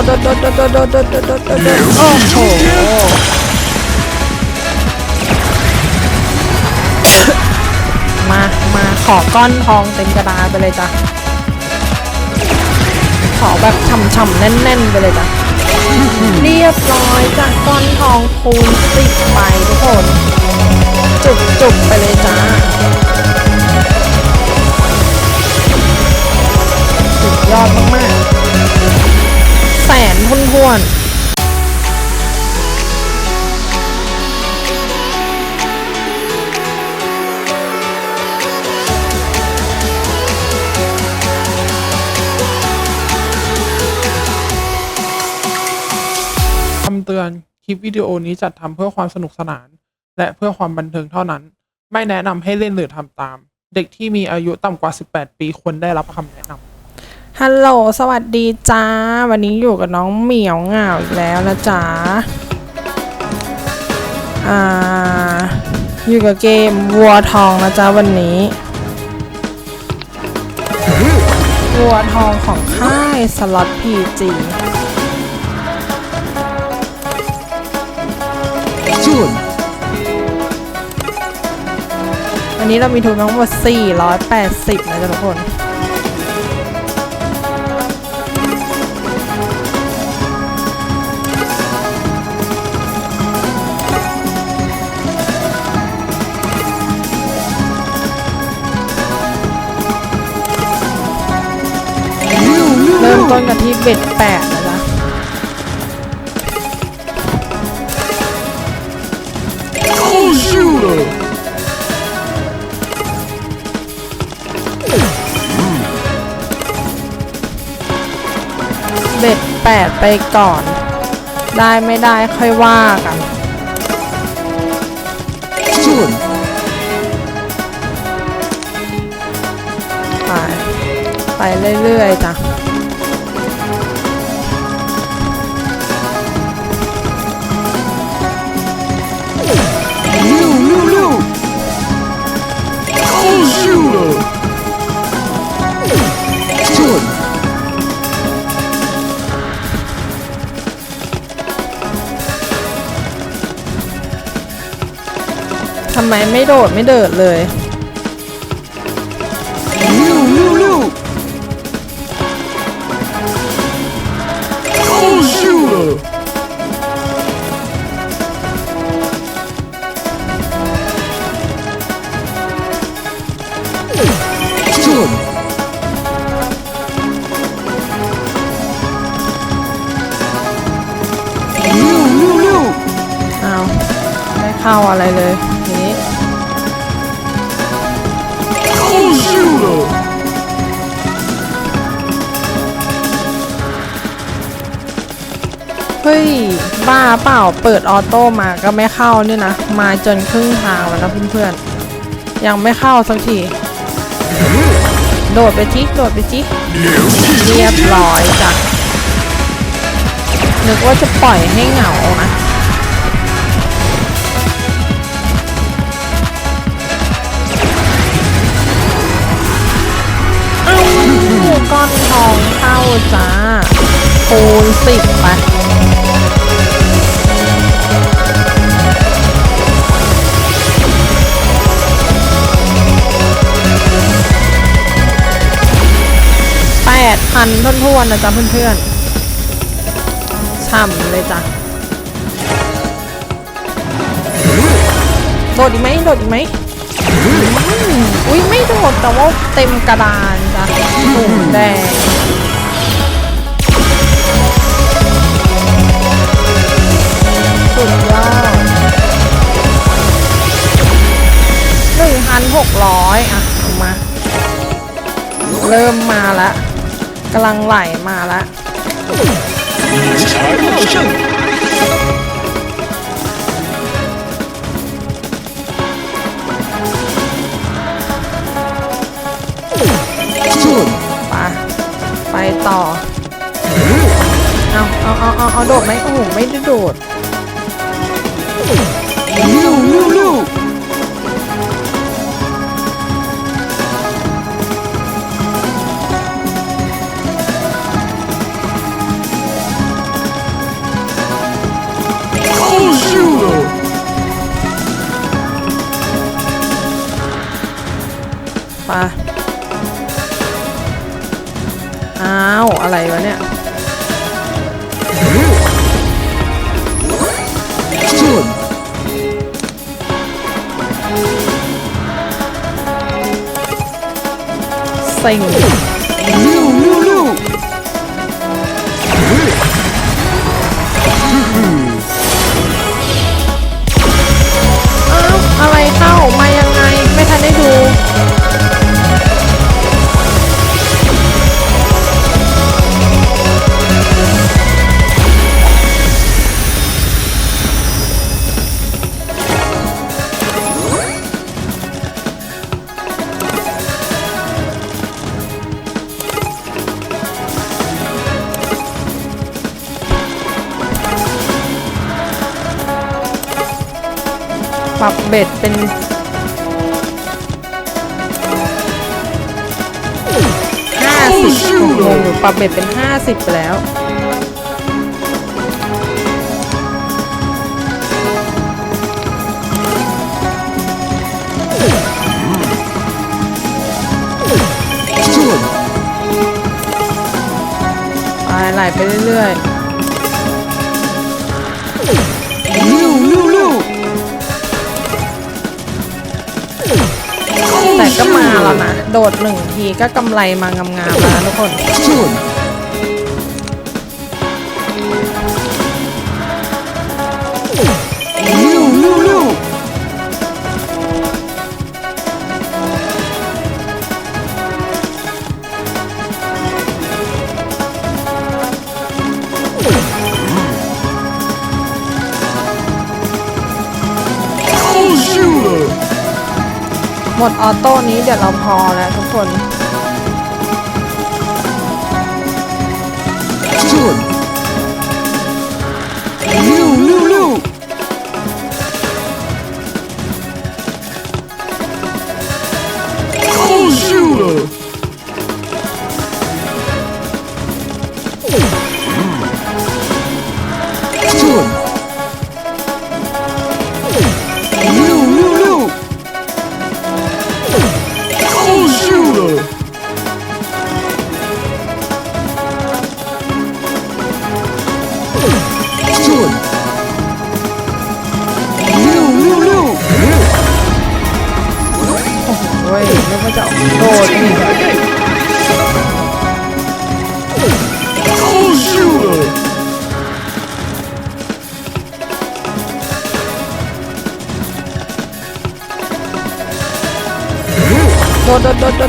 ดโดดโดดโดดโดดโดดโดดโดดโดดโดดโอ้โหมามาขอก้อนทองเต็มกระดาษไปเลยจ้ะขอแบบฉ่ำๆแน่นๆไปเลยจ้ะเรียบร้อยจ้ะก้อนทองคูณสิบไป เตือน คลิปวิดีโอนี้จัดทำเพื่อความสนุกสนาน และเพื่อความบันเทิงเท่านั้น ไม่แนะนำให้เล่นหรือทำตาม เด็กที่มีอายุต่ำกว่า 18 ปีควรได้รับคำแนะนำ ฮัลโหล สวัสดีจ้า วันนี้อยู่กับน้องเหมียวเหงาอีกแล้วนะจ๊ะ อ่า อยู่กับเกมวัวทองนะจ๊ะวันนี้ วัวทองของค่ายสล็อตพีจี วันนี้เรามีทุนทั้งหมด 480 นะจ๊ะทุกคน เริ่มต้นกันที่เบ็ดแปดนะจ๊ะเบ็ดแปดไปก่อน ได้ไม่ได้ค่อยว่ากันไป ไปเรื่อยๆจ้ะ ทำไมไม่โดดไม่เดิดเลย เข้าอะไรเลยทีนี้เฮ้ย บ้าเปล่าเปิดออโต้มาก็ไม่เข้าเนี่ยนะ มาจนครึ่งทางแล้วนะเพื่อนๆ ยังไม่เข้าสักที โดดไปจิโดดไปจิเรียบร้อยจ้ะนึกว่าจะปล่อยให้เหงานะ จ้าคูณสิบไปแปดพันท้วนๆนะจ๊ะเพื่อนๆช่ำเลยจ้ะโดดอีกไหมโดดอีกไหมอุ้ยไม่โดดแต่ว่าเต็มกระดานจ้ะหมูแดง เริ่มมาแล้วกำลังไหลมาแล้วไปไปต่อ เอาเอาเอาเอาเอาโดดไหมโอ้โหไม่ได้โดด อ้าว อะไรวะเนี่ยจุดเซ็ง ปรับเบ็ดเป็นห้าสิบงงอยู่ปรับเบ็ดเป็นห้าสิบไปแล้วไปไหลไปเรื่อยๆ โดดหนึ่งทีก็กำไรมางามๆแล้วนะทุกคน หมดออโต้นี้เดี๋ยวเราพอแล้วทุกคน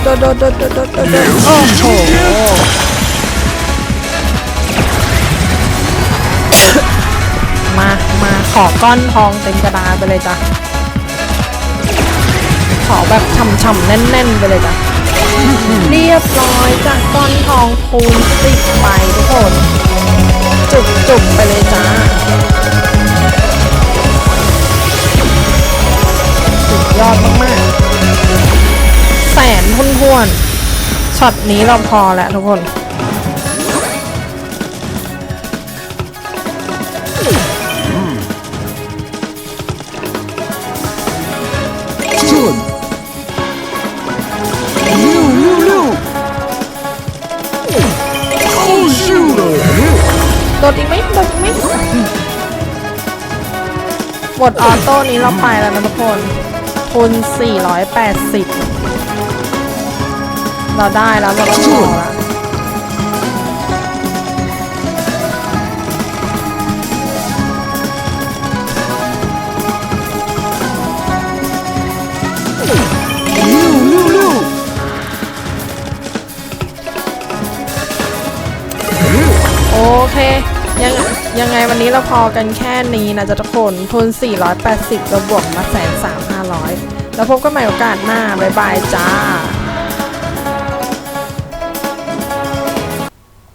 โอ้โหมา มาขอก้อนทองเต็มกระดาษไปเลยจ้ะ ขอแบบช่ำๆแน่นๆไปเลยจ้ะ เรียบร้อยจากก้อนทองคูณสิบไปทุกคน จุกๆไปเลยจ้ะ ช็อตนี้เราพอแล้วทุกคนโดดอีกไหมโดดอีกไหมหมดออโต้นี้เราไปแล้วนะทุกคนทุน480 เราได้แล้วเราต้องรอละโอเค ยังยังไงวันนี้เราพอกันแค่นี้นะจ๊ะทุกคนทุน480เราบวกมาแสนสามห้าร้อยแล้วพบกันใหม่โอกาสหน้า บ๊ายบายจ้า